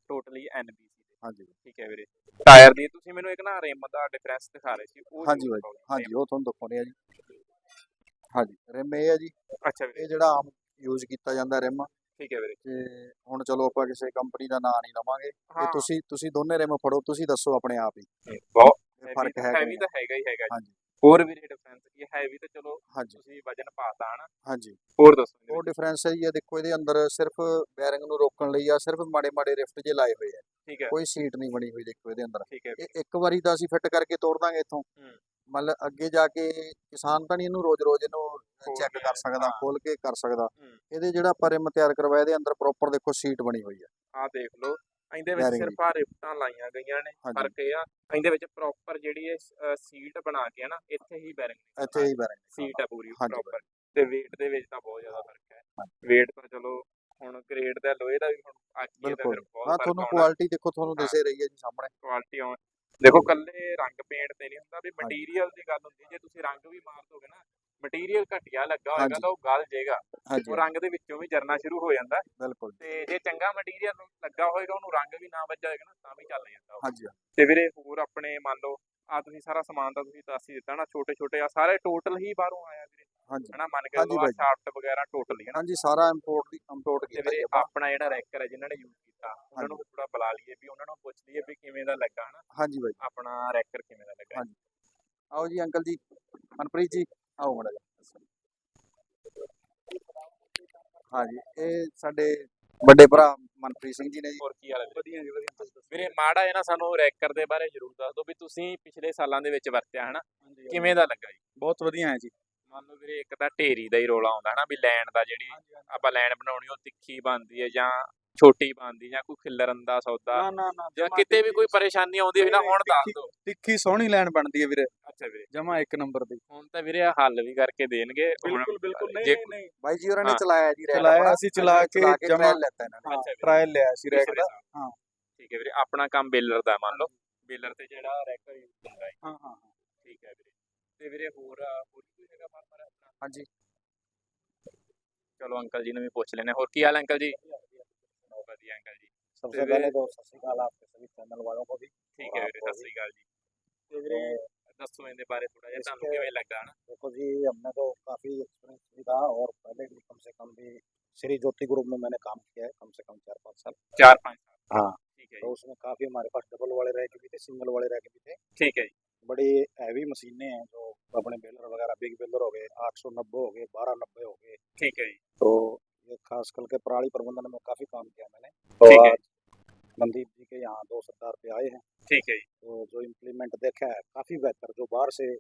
ਟੋਟਲੀ ਐਨਬੀਸੀ ਦੇ। ਹਾਂਜੀ। ਠੀਕ ਹੈ ਵੀਰੇ। ਟਾਇਰ ਦੀ ਤੁਸੀਂ ਮੈਨੂੰ ਇੱਕ ਨਾ ਰਿਮ ਦਾ ਡਿਫਰੈਂਸ ਦਿਖਾ ਰਹੇ ਸੀ ਉਹ ਹਾਂਜੀ ਬਾਈ। ਹਾਂਜੀ ਉਹ ਤੁਹਾਨੂੰ ਦਿਖਾਉਣੇ ਆ ਜੀ। ਹਾਂਜੀ ਰਿਮ ਇਹ ਹੈ ਜੀ। ਅੱਛਾ ਵੀਰੇ। ਇਹ ਜਿਹੜਾ ਆਮ ਯੂਜ਼ ਕੀਤਾ ਜਾਂਦਾ ਰਿਮ ਠੀਕ ਹੈ ਵੀਰੇ। ਤੇ ਹੁਣ ਚਲੋ ਆਪਾਂ ਕਿਸੇ ਕੰਪਨੀ ਦਾ ਨਾਂ ਨਹੀਂ ਲਵਾਂਗੇ। ਹਾਂ। ਤੇ ਤੁਸੀਂ ਤੁਸੀਂ ਦੋਨੇ ਰਿਮ ਫੜੋ ਤੁਸੀਂ ਦੱਸੋ ਆਪਣੇ ਆਪ ਹੀ। ਬਹੁਤ ਫ਼ਰਕ ਹੈ ਹੈਵੀ? ਤਾਂ ਹੈਗਾ ਹੀ ਹੈਗਾ ਜੀ। ਹਾਂਜੀ। ਹੋਰ ਵੀਰੇ ਡਿਫਰੈਂਸ ਕੀ ਹੈਵੀ ਤਾਂ ਚਲੋ ਤੁਸੀਂ ਵਜਨ ਪਾਤਾ ਹਨਾ। ਹਾਂਜੀ। ਹੋਰ ਦੱਸੋ ਵਿੱਚ। ਡਿਫਰੈਂਸ ਹੈ ਜੀ ਇਹ ਦੇਖੋ ਇਹਦੇ ਅੰਦਰ ਸਿਰਫ ਬੈਰਿੰਗ ਨੂੰ ਰੋਕਣ ਲਈ ਆ ਸਿਰਫ ਮਾੜੇ ਮਾੜੇ ਰਿਫਟ ਜੇ ਲਾਏ ਹੋਏ ਆ। ਠੀਕ ਹੈ। ਕੋਈ ਸੀਟ ਨਹੀਂ ਬਣੀ ਹੋਈ ਦੇਖੋ ਇਹਦੇ ਅੰਦਰ। ਠੀਕ ਹੈ। ਇੱਕ ਵਾਰੀ ਤਾਂ ਅਸੀਂ ਫਿੱਟ ਕਰਕੇ ਤੋੜ ਦਾਂਗੇ ਇੱਥੋਂ। ਹੂੰ। ਮਤਲਬ ਅੱਗੇ ਜਾ ਕੇ ਕਿਸਾਨ ਤਾਂ ਨਹੀਂ ਇਹਨੂੰ ਰੋਜ਼-ਰੋਜ਼ ਇਹਨੂੰ ਚੈੱਕ ਕਰ ਸਕਦਾ ਹਾਂ। ਖੋਲ ਕੇ ਕਰ ਸਕਦਾ। ਹੂੰ। ਇਹਦੇ ਜਿਹੜਾ ਆਪਾਂ ਰਿਮ ਤਿਆਰ ਕਰਵਾਇਆ ਇਹਦੇ ਅੰਦਰ ਪ੍ਰੋਪਰ ਦੇਖੋ ਸੀਟ ਬਣੀ ਹੋਈ ਹੈ। ਆਹ ਦੇਖ ਲਓ ਇਹਦੇ ਵਿੱਚ ਸਿਰਫ ਆ ਰਿਫਟਾਂ ਲਾਈਆਂ ਗਈਆਂ ਨੇ ਫ਼ਰਕ ਇਹ ਆ ਇਹਦੇ ਵਿੱਚ ਪ੍ਰੋਪਰ ਜਿਹੜੀ ਇਹ ਸੀਟ ਬਣਾ ਕੇ ਨਾ ਇੱਥੇ ਹੀ ਬੈਰਿੰਗ ਇੱਥੇ ਹੀ ਬੈਰਿੰਗ ਸੀਟ ਹੈ ਪੂਰੀ ਪ੍ਰੋਪਰ ਤੇ weight ਦੇ ਵਿੱਚ ਤਾਂ ਬਹੁਤ ਜ਼ਿਆਦਾ ਫ਼ਰਕ ਹੈ। weight ਤਾਂ ਚਲੋ ਹੁਣ ਗ੍ਰੇਡ ਦਾ ਲੋਹੇ ਦਾ ਵੀ ਹੁਣ ਤਾਂ ਬਿਲਕੁਲ। ਫਿਰ ਬਹੁਤ ਹਾਂ ਤੁਹਾਨੂੰ ਕੁਆਲਿਟੀ ਦੇਖੋ ਤੁਹਾਨੂੰ ਹਾਂ। ਦਿਸੇ ਰਹੀ ਹੈ ਜੀ ਸਾਹਮਣੇ। ਕੁਆਲਿਟੀ ਆਉਣ। ਦੇਖੋ ਕੱਲੇ ਰੰਗ ਪੇਂਟ ਤੇ ਨਹੀਂ ਹੁੰਦਾ ਵੀ ਮਟੀਰੀਅਲ ਦੀ ਗੱਲ ਹੁੰਦੀ ਜੇ ਤੁਸੀਂ ਰੰਗ ਵੀ ਮਾਰ ਦੋਗੇ ਨਾ ਮਟੀਰੀਅਲ ਘਟੀਆ ਲੱਗਾ ਹੋਏਗਾ। ਤਾਂ ਉਹ ਗਲ ਜਾਏਗਾ ਉਹ ਰੰਗ ਦੇ ਵਿੱਚੋਂ ਵੀ ਜਰਨਾ ਸ਼ੁਰੂ ਹੋ ਜਾਂਦਾ। ਬਿਲਕੁਲ। ਤੇ ਜੇ ਚੰਗਾ ਮਟੀਰੀਅਲ ਲੱਗਾ ਹੋਏਗਾ ਉਹਨੂੰ ਰੰਗ ਵੀ ਨਾ ਵੱਜਾ ਹੋਏਗਾ ਨਾ ਤਾਂ ਵੀ ਚੱਲ ਜਾਂਦਾ। ਹਾਂਜੀ। ਤੇ ਵੀਰੇ ਹੋਰ ਆਪਣੇ ਮੰਨ ਲਓ ਆ ਤੁਸੀਂ ਸਾਰਾ ਸਮਾਨ ਤਾਂ ਤੁਸੀਂ ਦੱਸ ਹੀ ਦਿੱਤਾ ਨਾ ਛੋਟੇ ਛੋਟੇ ਆ ਸਾਰੇ ਟੋਟਲ ਹੀ ਬਾਹਰੋਂ ਆਇਆ ਵੀਰੇ। ਹਾਂਜੀ। ਹਨਾ ਮੰਨ ਕੇ ਬਾਈ। ਸ਼ਾਫਟ ਵਗੈਰਾ ਟੋਟਲ ਹੀ ਹਨਾ। ਹਾਂਜੀ ਸਾਰਾ ਇੰਪੋਰਟ ਦੀ ਇੰਪੋਰਟ ਕੀਤਾ ਵੀਰੇ ਜੀ ਆਪਾਂ। ਆਪਣਾ ਜਿਹੜਾ ਰੈਕਰ ਹੈ ਜਿਨ੍ਹਾਂ ਨੇ ਯੂਜ਼ ਕੀਤਾ ਉਹਨਾਂ ਨੂੰ ਥੋੜਾ ਬੁਲਾ ਲਈਏ ਵੀ ਉਹਨਾਂ ਨੂੰ ਪੁੱਛ ਲਈਏ ਵੀ ਕਿਵੇਂ ਦਾ ਲੱਗਾ ਹਨਾ। ਹਾਂਜੀ ਬਾਈ ਆਪਣਾ ਰੈਕਰ ਕਿਵੇਂ ਦਾ ਲੱਗਾ। ਹਾਂਜੀ। ਆਓ ਜੀ ਅੰਕਲ ਜੀ ਮਨਪ੍ਰੀਤ ਜੀ। ਆਓ ਮੜਾ ਜੀ ਹਾਂਜੀ ਇਹ ਸਾਡੇ ਵੱਡੇ ਭਰਾ ਮਨਪ੍ਰੀਤ ਸਿੰਘ ਜੀ ਨੇ ਜੀ। ਹੋਰ ਕੀ ਹਾਲ ਹੈ ਵਧੀਆ ਜੀ ਵਧੀਆ। ਵੀਰੇ ਮਾੜਾ ਹੈ ਨਾ ਸਾਨੂੰ ਰੈਕਰ ਦੇ ਬਾਰੇ ਜ਼ਰੂਰ ਦੱਸ ਦਿਓ ਵੀ ਤੁਸੀਂ ਪਿਛਲੇ ਸਾਲਾਂ ਦੇ ਵਿੱਚ ਵਰਤਿਆ ਹਨਾ? ਕਿਵੇਂ ਦਾ ਲੱਗਾ ਜੀ? ਬਹੁਤ ਵਧੀਆ ਹੈ ਜੀ। ਮੰਨ ਲਓ ਵੀਰੇ ਇੱਕ ਤਾਂ ਢੇਰੀ ਦਾ ਹੀ ਰੋਲਾ ਆਉਂਦਾ ਹਨਾ? ਵੀ ਲੈਣ ਦਾ ਜਿਹੜੀ ਆਪਾਂ ਲੈਣ ਬਣਾਉਣੀ ਉਹ ਤਿੱਖੀ ਬਣਦੀ ਹੈ ਜਾਂ ਛੋਟੀ ਬਣਦੀ ਜਾਂ ਕੋਈ ਖਿੱਲਰਨ ਦਾ ਸੌਦਾ ਨਾ ਨਾ ਨਾ ਜਾਂ ਕਿਤੇ ਵੀ ਕੋਈ ਪਰੇਸ਼ਾਨੀ ਆਉਂਦੀ ਹੋਵੇ ਨਾ ਹੁਣ ਦੱਸ ਦਿਓ। ਤਿੱਖੀ ਸੋਹਣੀ ਲੈਣ ਬਣਦੀ ਹੈ ਵੀਰੇ। ਅੱਛਾ ਵੀਰੇ। ਜਮਾ ਇੱਕ ਨੰਬਰ ਦੀ। ਹੁਣ ਤਾਂ ਵੀਰੇ ਆਹ ਹੱਲ ਵੀ ਕਰਕੇ ਦੇਣਗੇ। ਬਿਲਕੁਲ ਬਿਲਕੁਲ। ਨਹੀਂ ਨਹੀਂ ਬਾਈ ਜੀ ਉਹਨਾਂ ਨੇ। ਚਲਾਇਆ ਜੀ ਰੈਕ ਚਲਾਇਆ ਆਪਣਾ। ਅਸੀਂ ਚਲਾ ਕੇ ਜਮਾ ਲੈਤਾ ਇਹਨਾਂ ਨੇ। ਟਰਾਇਲ ਲਿਆ ਸੀ ਰੈਕ ਦਾ। ਹਾਂ। ਠੀਕ ਹੈ ਵੀਰੇ ਆਪਣਾ ਕੰਮ ਬੇਲਰ ਦਾ ਮੰਨ ਲਓ। ਬੇਲਰ ਤੇ ਜਿਹੜਾ ਰੈਕਰ ਯੂਜ਼ ਹੁੰਦਾ ਹੈ। ਹਾਂ ਹਾਂ ਹਾਂ। ਠੀਕ ਹੈ ਵੀਰੇ। ਤੇ ਵੀਰੇ ਹੋਰ ਆ, ਹੋਰ ਵੀ ਕੋਈ ਹੈਗਾ ਫਾਰਮਰ ਆਪਣਾ ਹਾਂਜੀ। ਚਲੋ ਅੰਕਲ ਜੀ ਨੂੰ ਵੀ ਪੁੱਛ ਲੈਨੇ ਹੋਰ ਕੀ ਹਾਲ ਅੰਕਲ ਜੀ? ਵਧੀਆ ਅੰਕਲ ਜੀ सबसे फिर- पहले तो सत श्रीकाल आपके सभी चैनल वालों को भी ਠੀਕ ਹੈ ਵੀਰੇ ਸਤਿ ਸ੍ਰੀ ਅਕਾਲ ਜੀ ਤੇ ਵੀਰੇ ਦੱਸੋ ਇਹਦੇ ਬਾਰੇ ਥੋੜਾ ਜਿਹਾ ਤੁਹਾਨੂੰ इसके- ਕਿਵੇਂ ਲੱਗਾ ਨਾ देखो जी हमने तो काफ़ी एक्सपीरियंस भी था और पहले भी कम से कम भी श्री ज्योति ग्रुप में मैंने काम किया है कम से कम चार पाँच साल 4-5 साल हाँ। ठीक है तो जी उसमें काफ़ी हमारे पास डबल वाले रैक भी थे सिंगल वाले रैक भी थे ठीक है जी बड़ी हैवी मशीनें हैं जो अपने बेलर वगैरह बिग बेलर हो गए आठ सौ नब्बे हो गए बारह नब्बे हो गए ठीक है जी तो खास करके पराली प्रबंधन में काफ़ी काम किया मैंने। तो आज मनदीप जी के यहाँ दो सरदार पे आए हैं। ठीक है। तो जो इम्प्लीमेंट देखा है काफ़ी बेहतर जो बाहर से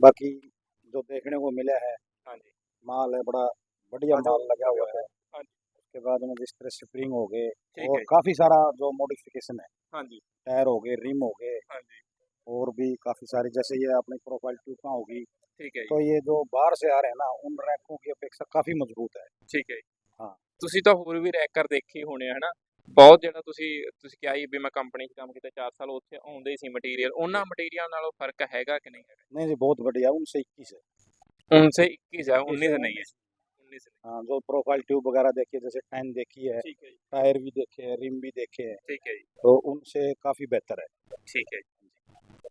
बाकी जो देखने को मिला है हाँ माल है बड़ा बढ़िया हाँ माल लगा हुआ है। हाँ उसके बाद में जिस तरह स्प्रिंग हो गए और काफ़ी सारा जो मॉडिफिकेशन है टायर हो गए रिम हो गए और भी काफ़ी सारे जैसे ये अपनी प्रोफ़ाइल ट्यूबा होगी ठीक है। तो ये जो बाहर से आ रहे हैं ना उन रैकों की अपेक्षा काफ़ी मज़बूत है। ठीक है। ਹਾਂ। ਤੁਸੀਂ ਤਾਂ ਹੋਰ ਵੀ ਰੈਕਰ ਦੇਖੇ ਹੋਣੇ ਆ ਹਨਾ ਬਹੁਤ ਜਿਹੜਾ ਤੁਸੀਂ ਤੁਸੀਂ ਕਿਹਾ ਸੀ ਵੀ ਮੈਂ ਕੰਪਨੀ 'ਚ ਕੰਮ ਕੀਤਾ 4 ਸਾਲ ਉੱਥੇ ਆਉਂਦੇ ਹੀ ਸੀ ਮਟੀਰੀਅਲ ਉਹਨਾਂ ਮਟੀਰੀਅਲ ਨਾਲੋਂ ਫਰਕ ਹੈਗਾ ਕਿ ਨਹੀਂ ਹੈਗਾ नहीं जी बहुत बढ़िया उनसे इक्कीस है उनसे 21 है 19 नहीं है 19 नहीं हाँ जो प्रोफाइल ट्यूब वगैरह देखी है जैसे टैन देखी है ठीक है जी टायर भी देखे हैं रिम भी देखे हैं ठीक है जी तो उनसे काफ़ी बेहतर है ठीक है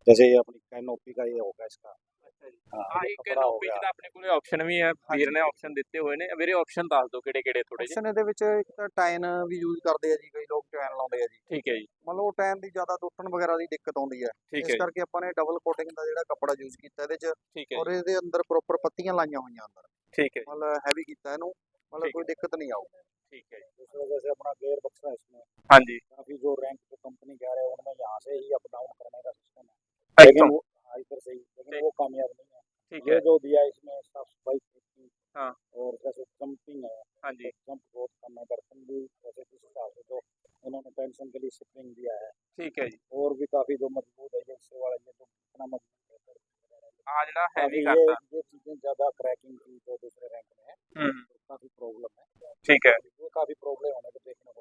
जैसे ये अपनी कैनोपी का ये होगा इसका ਅੱਛਾ ਜੀ हाँ ਹਾਂ ये ਇੱਕ कपड़ा हो ਨੋਪੀ गया ਦਾ ਆਪਣੇ ਕੋਲੇ ਆਪਸ਼ਨ ਵੀ ਹੈ ਵੀਰ ਨੇ ਆਪਸ਼ਨ ਦਿੱਤੇ ਹੋਏ ਨੇ ਵੀਰੇ ਆਪਸ਼ਨ ਦੱਸ ਦਿਓ ਕਿਹੜੇ ਕਿਹੜੇ ਥੋੜੇ ਜਿਹੇ ਆਪਸ਼ਨ ਇਹਦੇ ਵਿੱਚ ਇੱਕ ਤਾਂ ਟਾਈਨ ਵੀ ਯੂਜ਼ ਕਰਦੇ ਆ ਜੀ ਕਈ ਲੋਕ ਟਾਈਨ ਲਾਉਂਦੇ ਆ ਜੀ ਠੀਕ ਹੈ ਜੀ ਮੰਨ ਲਓ ਟਾਈਨ ਦੀ ਜ਼ਿਆਦਾ ਟੁੱਟਣ ਵਗੈਰਾ ਦੀ ਦਿੱਕਤ ਆਉਂਦੀ ਹੈ ਠੀਕ ਇਸ ਹੈ ਜੀ ਕਰਕੇ ਆਪਾਂ ਨੇ ਡਬਲ ਕੋਟਿੰਗ ਦਾ ਜਿਹੜਾ ਕੱਪੜਾ ਯੂਜ਼ ਕੀਤਾ ਇਹਦੇ 'ਚ ਠੀਕ ਹੈ ਔਰ ਜੀ ਇਹਦੇ ਅੰਦਰ ਪ੍ਰੋਪਰ ਪੱਤੀਆਂ ਲਾਈਆਂ ਹੋਈਆਂ ਅੰਦਰ ਠੀਕ ਹੈ ਜੀ ਮਤਲਬ ਹੈਵੀ ਕੀਤਾ ਇਹਨੂੰ ਮਤਲਬ ठीक ਕੋਈ ਦਿੱਕਤ ਨਹੀਂ ਆਊਗੀ ठीक है जी दूसरा जैसे अपना गेयर बक्सा है इसमें हाँ जी काफी जो रैंक जो कंपनी कह रहे हैं उनमें यहाँ से ही अप डाउन करने का सिस्टम है लेकिन वो हाँ, इधर से ही लेकिन वो कामयाब नहीं है। ठीक है। जो दिया इसमें साफ़ सफ़ाई हाँ। और जैसे जंपिंग है हाँ जी। जंप बहुत कम है बर्तन भी जैसे किस हिसाब से जो उन्होंने पेंशन के लिए स्प्रिंग दिया है ठीक है जी। और भी काफ़ी जो मज़बूत है जैसे वाला ये जो कितना मज़बूत है आज ना हैवी करता। ये चीज़ें ज़्यादा क्रैकिंग की जो दूसरे रैंक में है। हम्म। काफ़ी प्रॉब्लम है। ठीक है। ये काफ़ी प्रॉब्लम होने को देखने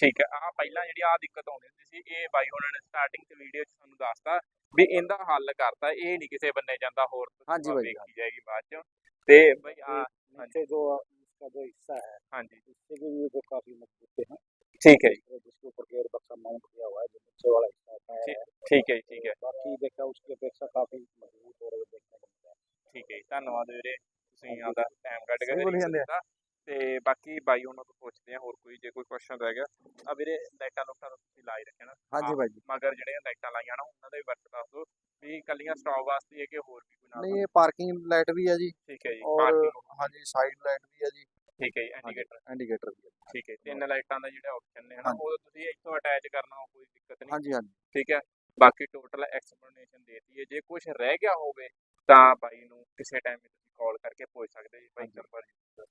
ਠੀਕ ਹੈ ਆ ਪਹਿਲਾਂ ਜਿਹੜੀ ਆ ਦਿੱਕਤ ਆਉਂਦੀ ਹੁੰਦੀ ਸੀ ਇਹ ਬਾਈ ਉਹਨਾਂ ਨੇ ਸਟਾਰਟਿੰਗ ਚ ਵੀਡੀਓ ਚ ਤੁਹਾਨੂੰ ਦੱਸਤਾ ਵੀ ਇਹਦਾ ਹੱਲ ਕਰਤਾ ਇਹ ਨਹੀਂ ਕਿਸੇ ਬੰਨੇ ਜਾਂਦਾ ਹੋਰ ਹਾਂਜੀ ਤੁਹਾਨੂੰ ਬਾਈ, ਵੇਖੀ ਜਾਏਗੀ ਬਾਅਦ ਚ ਤੇ ਬਈ ਆ है नीचे जो इसका जो हिस्सा है ਹਾਂਜੀ इससे भी ये जो काफी मजबूत है ਠੀਕ है जी जिसके ऊपर गेयर बक्सा माउंट किया हुआ है जो नीचे वाला हिस्सा टायर ठीक- है ठीक है जी ठीक है तो बाकी देखा उसकी अपेक्षा काफी मजबूत और देखने को मिलता है ਠੀਕ ਹੈ ਜੀ ਧੰਨਵਾਦ ਵੀਰੇ ਤੁਸੀਂ ਆਪਦਾ ਟਾਈਮ ਕੱਢ ਕੇ ਸਹੀ ਬੋਲੀ ਜਾਂਦੇ ਆ। ਦਿੱਤਾ ਤੇ ਬਾਕੀ ਬਾਈ ਉਹਨਾਂ ਤੋਂ ਪੁੱਛਦੇ ਆ ਹੋਰ ਕੋਈ ਜੇ ਕੋਈ ਕੁਐਸਚਨ ਰਹਿ ਗਿਆ ਆ ਵੀਰੇ ਲਾਈਟਾਂ ਲੁੱਟਾਂ ਤਾਂ ਤੁਸੀਂ ਲਾਈ ਰੱਖਿਆ ਨਾ। ਹਾਂਜੀ। ਬਾਈ ਜੀ। ਮਗਰ ਜਿਹੜੀਆਂ ਲਾਈਟਾਂ ਲਾਈਆਂ ਨਾ ਉਹਨਾਂ ਦਾ ਵਰਤ ਦੱਸ ਦਿਓ ਵੀ ਕੱਲੀਆਂ ਸਟਾਪ ਵਾਸਤੇ ਹੈ ਕਿ ਹੋਰ ਵੀ ਕੋਈ ਨਾਲ ਨਹੀਂ ਇਹ ਪਾਰਕਿੰਗ ਲਾਈਟ ਵੀ ਹੈ ਜੀ। ਠੀਕ ਹੈ ਜੀ parking, ਹਾਂਜੀ ਸਾਈਡ ਲਾਈਟ ਵੀ ਹੈ ਜੀ। ਠੀਕ ਹੈ ਜੀ ਇੰਡੀਕੇਟਰ ਇੰਡੀਕੇਟਰ ਵੀ ਹੈ ਠੀਕ ਹੈ ਤਿੰਨ ਲਾਈਟਾਂ ਦਾ ਜਿਹੜਾ ਆਪਸ਼ਨ ਨੇ ਹਨਾ। ਉਹ ਤੁਸੀਂ ਇੱਥੋਂ ਅਟੈਚ ਕਰਨਾ ਕੋਈ ਦਿੱਕਤ ਨਹੀਂ। ਹਾਂਜੀ ਹਾਂਜੀ। ਠੀਕ ਹੈ ਬਾਕੀ ਟੋਟਲ ਐਕਸਪਲੇਨੇਸ਼ਨ ਦੇਤੀ ਹੈ ਜੇ ਕੁਝ ਰਹਿ ਗਿਆ ਹੋਵੇ ਤਾਂ ਬਾਈ ਨੂੰ ਕਿਸੇ ਟਾਈਮ ਕਾਲ ਕਰਕੇ ਪੁੱਛ ਸਕਦੇ ਜੀ ਭਾਈ ਹਾਂਜੀ। ਨੰਬਰ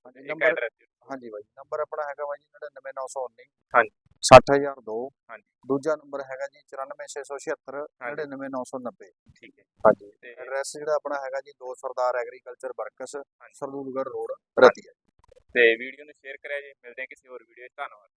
ਹਾਂਜੀ ਨੰਬਰ ਹਾਂਜੀ ਬਾਈ ਨੰਬਰ ਆਪਣਾ ਹੈਗਾ ਬਾਈ ਜੀ 99919 ਹਾਂਜੀ। 60002 ਹਾਂਜੀ। ਦੂਜਾ ਨੰਬਰ ਹੈਗਾ ਜੀ 94676 ਹਾਂਜੀ। 99990 ਠੀਕ ਹੈ ਹਾਂਜੀ ਤੇ ਐਡਰੈਸ ਜਿਹੜਾ ਆਪਣਾ ਹੈਗਾ ਜੀ ਦੋ ਸਰਦਾਰ ਐਗਰੀਕਲਚਰ ਵਰਕਸ ਹਾਂਜੀ। ਸਰਦੂਲਗੜ੍ਹ ਰੋਡ ਰਤੀਆ ਤੇ ਵੀਡੀਓ ਨੂੰ ਸ਼ੇਅਰ ਕਰਿਆ ਜੀ ਮਿਲਦੇ ਹਾਂ ਕਿਸੇ ਹੋਰ ਵੀਡੀਓ 'ਚ ਧੰਨਵਾਦ